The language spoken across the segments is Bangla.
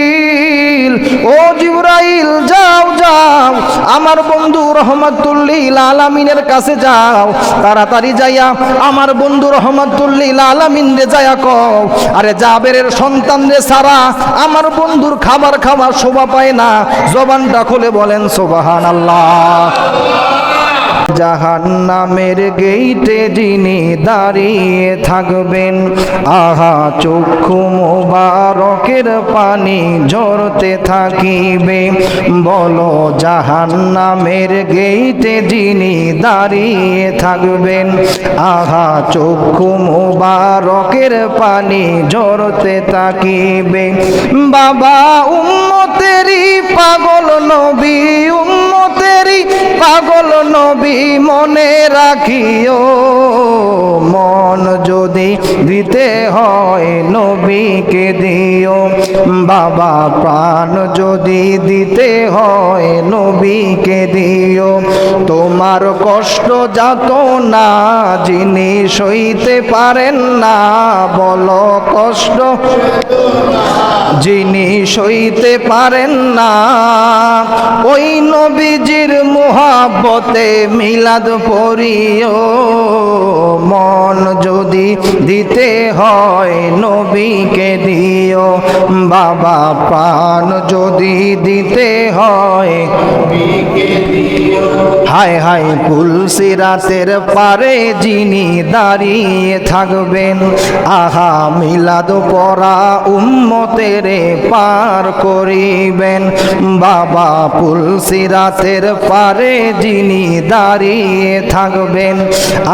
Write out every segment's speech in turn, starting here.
জিবরাইল, ও জিবরাইল, যাও যাও, আমার বন্ধু রহমাতুল্লিল আলামিনের কাছে যাও, তাড়াতাড়ি যাইয়া আমার বন্ধু রহমাতুল্লিল আলামিন রে যাইয়া কও, আরে জাবেরের সন্তান রে সারা, আমার বন্ধুর খাবার খাওয়ার শোভা পায় না, জবানটা খুলে বলেন সোবাহান আল্লাহ জাহান্নামের গেইটে যিনি দাঁড়িয়ে থাকবেন, আহা চক্ষু মোবারকের পানি ঝরতে থাকিবে। বলো, জাহান্নামের গেইটে যিনি দাঁড়িয়ে থাকবেন, আহা চক্ষু মোবারকের পানি ঝরতে থাকিবে। বাবা উম্মতেরি পাগল নবী মনে রাখিও। মন যদি দিতে হয় নবীকে দিও। বাবা প্রাণ যদি দিতে হয় নবীকে দিও। তোমার কষ্ট যাত না, যিনি সইতে পারেন না, বলো কষ্ট। যিনি সইতে পারেন না। মোহাব্বতে মিলাদ পড়িও। মন যদি দিতে হয় নবীকে দিও। বাবা প্রাণ যদি দিতে হয় হায় হায় পুলসি রাতের পারে যিনি দাঁড়িয়ে থাকবেন, আহা মিলাদ পড়া উম্মতেরে পার করিবেন। বাবা পুলসি রাতের পারে যিনি দাঁড়িয়ে থাকবেন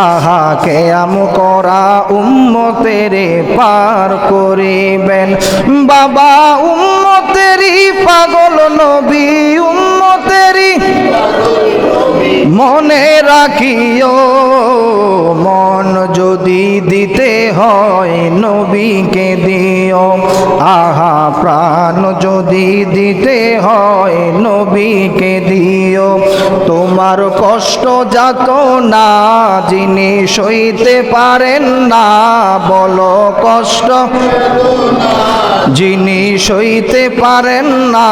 আহা কেয়াম করা উম্মতেরে পার করিবেন। বাবা, উম্মতেরই পাগল নবী, উম্মতেরই মনে রাখিও, মন যদি দিতে হয় নবীকে দিও। আহা, প্রাণ যদি দিতে হয় নবীকে দিও। তোমার কষ্ট যাত না, যিনি সইতে পারেন না, বলো কষ্ট। যিনি সইতে পারেন না,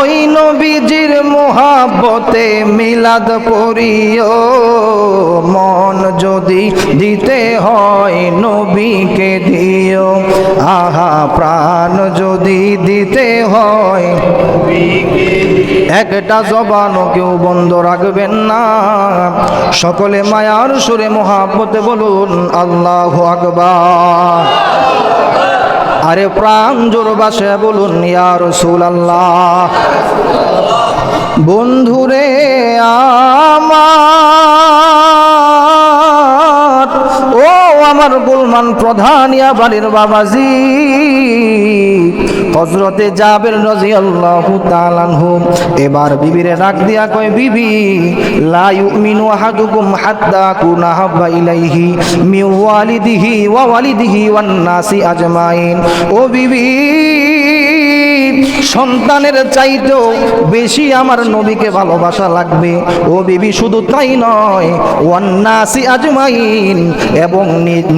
ওই নবীজির মোহাব্বতে মিলাদ পড়িও যদি দিতে হয় নবীকে দিও, আহা, প্রাণ যদি দিতে হয়, একটা জবানও কেউ বন্ধ রাখবেন না। সকলে মায়ার সুরে মোহাব্বতে বলুন, আল্লাহ আকবার। আরে প্রাণ জোর বাসে বলুন, ইয়া রসুল আল্লাহ বন্ধুরে আমার আমার গুলমান প্রধান ইয়া বাড়ির বাবাজি হজরতে জাবের রাজি আল্লাহ তালানহু এবার বিবিরে ডাক দিয়া কয়, বিবি, লা ইউমিনু আহাদুকুম হাত্তা কুনা হাব্বা ইলাইহি মিন ওয়ালিদিহি ওয়া ওয়ালিদিহি ওয়ান নাসি আজমাইন। ও বিবি সন্তানের চাইতেও বেশি আমার নবীকে ভালোবাসা লাগবে। ও বিবি, শুধু তাই নয়, ওয়ান্নাসি আজমাইন, এবং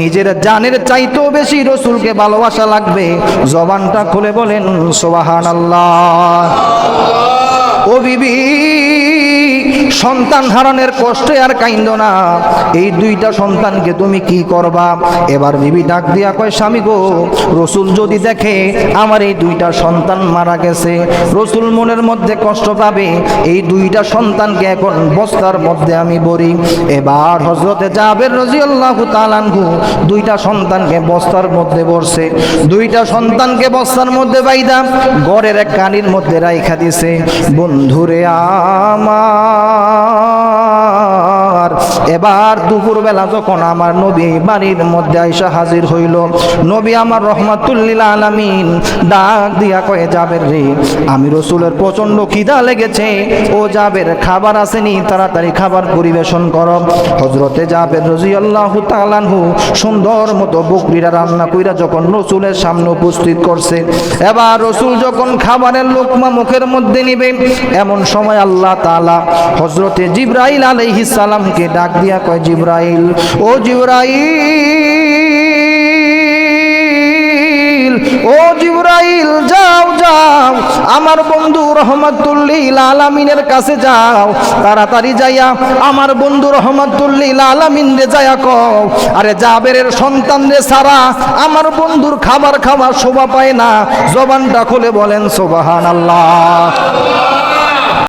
নিজের জানের চাইতেও বেশি রসুলকে ভালোবাসা লাগবে। জবানটা খুলে বলেন সোবাহান আল্লাহ ও বিবি সন্তান হারানোর কষ্টে আর কাইন্দ না। এই দুইটা সন্তানকে তুমি কি করবা? এবার বিবি ডাক দিয়া কয়, স্বামী গো, রসুল যদি দেখে আমার এই দুইটা সন্তান মারা গেছে, রসুল মনের মধ্যে কষ্ট পাবে। এই দুইটা সন্তানকে এখন বস্তার মধ্যে আমি বলি এবার হজরতে যাবের রাজিয়াল্লাহু তালানহু দুইটা সন্তানকে বস্তার মধ্যে বসছে দুইটা সন্তানকে বস্তার মধ্যে বাইদা গড়ের এক কানির মধ্যে রাইখা দিছে। বন্ধুরে আমার এবার দুপুরবেলা যখন আমার নবী বাড়ির মধ্যে আইসা হাজির হইল, নবী আমার রহমাতুল্লিল আলামিন ডাক দিয়া কয়ে যাবের রে, আমি রসুলের প্রচণ্ড খিদা লেগেছে। ও যাবের খাবার আসেনি, তাড়াতাড়ি খাবার পরিবেশন কর। হজরতে যাবের রজি আল্লাহ তালানহু সুন্দর মতো বকরিরা রান্না কইরা যখন রসুলের সামনে উপস্থিত করছে, এবার রসুল যখন খাবারের লোকমা মুখের মধ্যে নিবে, এমন সময় আল্লাহ তালা হজরতে জিব্রাইল আলাইহিস সালামকে ডাক দিয়া কয়, জিব্রাইল, ও জিব্রাইল ও জিব্রাইল, যাও যাও, আমার বন্ধু রহমাতুল্লিল আলামিনের কাছে যাও, তাড়াতাড়ি যাইয়া আমার বন্ধু রহমাতুল্লিল আলামিন রে যাইয়া কও, আরে জাবেরের সন্তান রে সারা, আমার বন্ধুর খাবার খাওয়ার শোভা পায় না। জবানটা খুলে বলেন সোবাহান আল্লাহ